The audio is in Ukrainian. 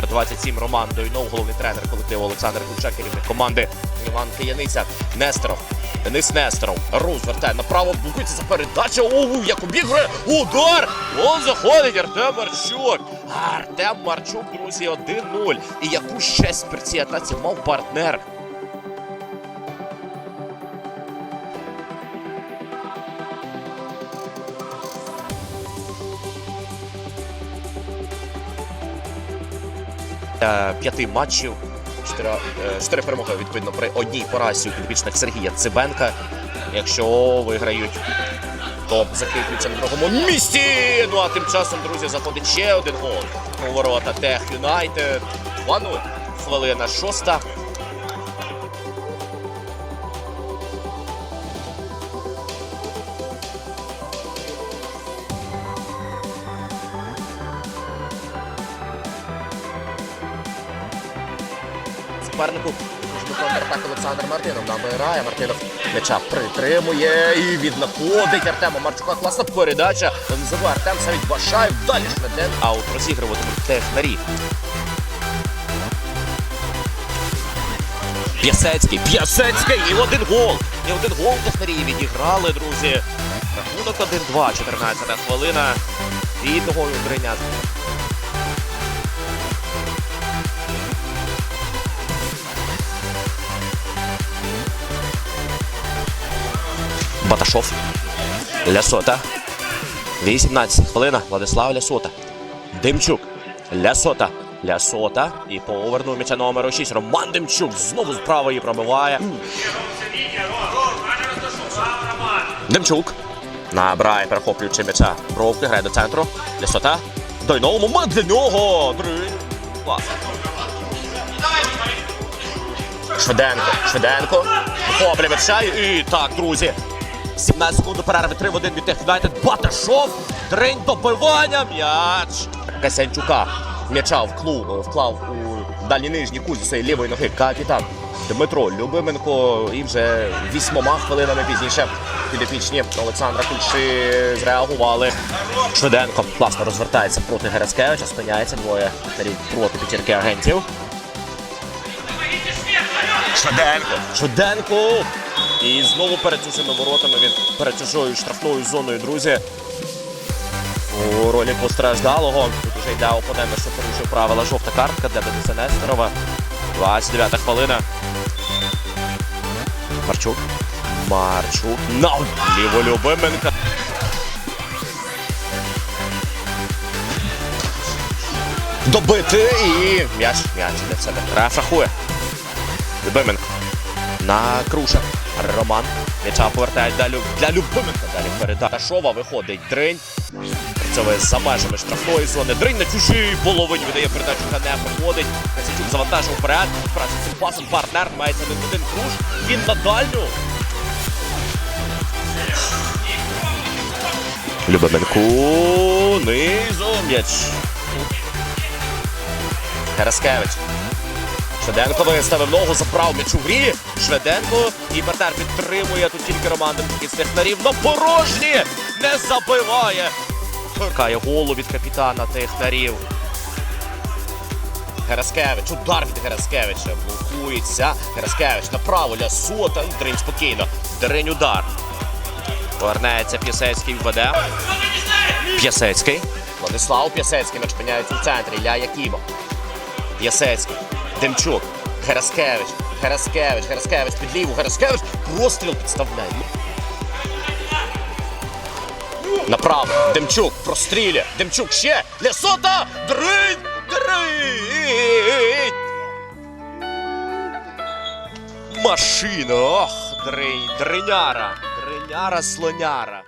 Тепер 27 Роман Дойнов, головний тренер колективу Олександр Кучак, керівник команди Іван Кияниця. Нестеров. Денис Нестеров. Руз вертає направо, блокується за передача. Оу, як обігрує. Удар! Он заходить Артем Марчук. Артем Марчук, друзі, 1-0. І яку ще цій атаці мав партнер. П'яти матчів. Чотири, е, перемоги відповідно при одній поразі у підопічних Сергія Цибенка. Якщо виграють, то закріплюються на другому місці. Ну а тим часом, друзі, заходить ще один гол. У ворота Тех Юнайтед. 2-0. Хвилина шоста. Супернику. Контратак Олександр Мартинов набирає. Мартинов м'яча притримує і віднаходить Артема Марчука. Класна передача. Називає Артем Савіть Башаєв. Далі Шведен. Аут розігруватимуть технарі. П'ясецький, П'ясецький і один гол. І один гол технарі відіграли, друзі. Рахунок 1-2, 14 хвилина. Рідного Юндриня. Баташов. Лясота. 18 хвилина. Владислав Лясота. Димчук. Лясота. Лясота. І повернув м'яча номер 6. Роман Димчук. Знову з правої пробиває. Демчук. Набирає, перехоплюючи м'яча. Бровки грає до центру. Лясота. Дойнов момент для нього. Швиденко. Швиденко. Вихоплює м'яча. І так, друзі. 17 секунд до перерви 3 в 1 від Тех Юнайтед. Баташов. Дринь добивання. М'яч. Касянчука. М'яча вклу, вклав у дальній нижній кут зі своєї лівої ноги. Капітан Дмитро Любименко. І вже вісьмома хвилинами пізніше підопічні Олександра Кульши зреагували. Швиденко класно розвертається проти Герацкевича. Спиняється двоє проти п'ятірки агентів. Швиденко. Швиденко. І знову перед чужими воротами він перед чужою штрафною зоною, друзі. У ролі постраждалого. Тут уже йде опонента, що порушив правила жовта картка для Дениса Нестерова. 29-та хвилина. Марчук. Марчук. На Ліволюбименка. Добити і м'яч, м'яч для себе. Реф рахує. Любименко. На Круша. Роман. М'яча повертають далі для Любименка. Далі передача. Шова виходить Дринь. Працьовує за межами штрафної зони. Дринь на чужій половині видає передачу, яка не проходить. Касячук завантажив вперед. Праці цим пасом партнер мається один один круж. Він на дальню. Любименку. Низом м'яч. Гераскевич. Шведенко виставив ногу, заправ м'яч у. Шведенко і партнер підтримує тут тільки Роман Демчук з технарів. Но порожні не забиває. Кає голу від капітана технарів. Гераскевич. Удар від Гераскевича. Блокується. Гераскевич направо Лясота. Дринь спокійно. Дринь удар. Повернеться П'ясецький введе. П'ясецький. Владислав П'ясецький м'яч опиняється в центрі. Ля Якімов. П'ясецький. Демчук. Гераскевич. Гераскевич. Гераскевич під ліву. Гераскевич. Простріл підставляє. Направо. Демчук прострілює. Демчук ще. Лясота. Дринь. Дринь. Машина. Ох, дринь. Дриняра. Дриняра слоняра.